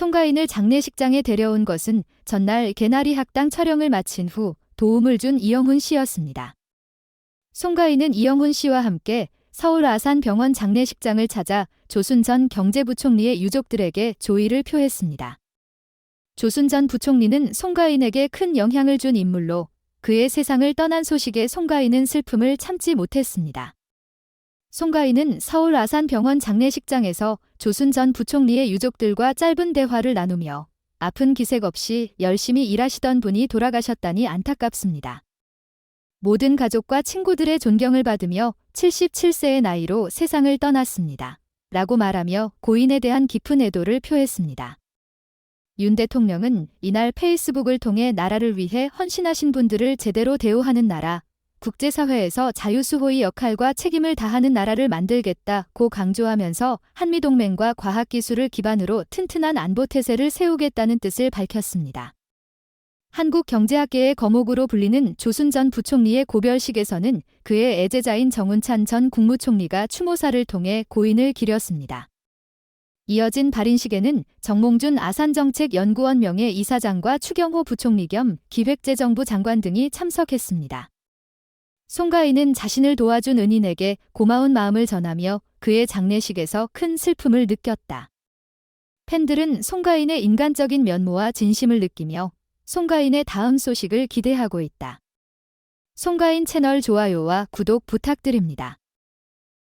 송가인을 장례식장에 데려온 것은 전날 개나리 학당 촬영을 마친 후 도움을 준 이영훈 씨였습니다. 송가인은 이영훈 씨와 함께 서울 아산병원 장례식장을 찾아 조순 전 경제부총리의 유족들에게 조의를 표했습니다. 조순 전 부총리는 송가인에게 큰 영향을 준 인물로 그의 세상을 떠난 소식에 송가인은 슬픔을 참지 못했습니다. 송가인은 서울 아산병원 장례식장에서 조순 전 부총리의 유족들과 짧은 대화를 나누며 아픈 기색 없이 열심히 일하시던 분이 돌아가셨다니 안타깝습니다. 모든 가족과 친구들의 존경을 받으며 77세의 나이로 세상을 떠났습니다. 라고 말하며 고인에 대한 깊은 애도를 표했습니다. 윤 대통령은 이날 페이스북을 통해 나라를 위해 헌신하신 분들을 제대로 대우하는 나라, 국제사회에서 자유수호의 역할과 책임을 다하는 나라를 만들겠다고 강조하면서 한미동맹과 과학기술을 기반으로 튼튼한 안보 태세를 세우겠다는 뜻을 밝혔습니다. 한국 경제학계의 거목으로 불리는 조순 전 부총리의 고별식에서는 그의 애제자인 정운찬 전 국무총리가 추모사를 통해 고인을 기렸습니다. 이어진 발인식에는 정몽준 아산정책연구원 명예 이사장과 추경호 부총리 겸 기획재정부 장관 등이 참석했습니다. 송가인은 자신을 도와준 은인에게 고마운 마음을 전하며 그의 장례식에서 큰 슬픔을 느꼈다. 팬들은 송가인의 인간적인 면모와 진심을 느끼며 송가인의 다음 소식을 기대하고 있다. 송가인 채널 좋아요와 구독 부탁드립니다.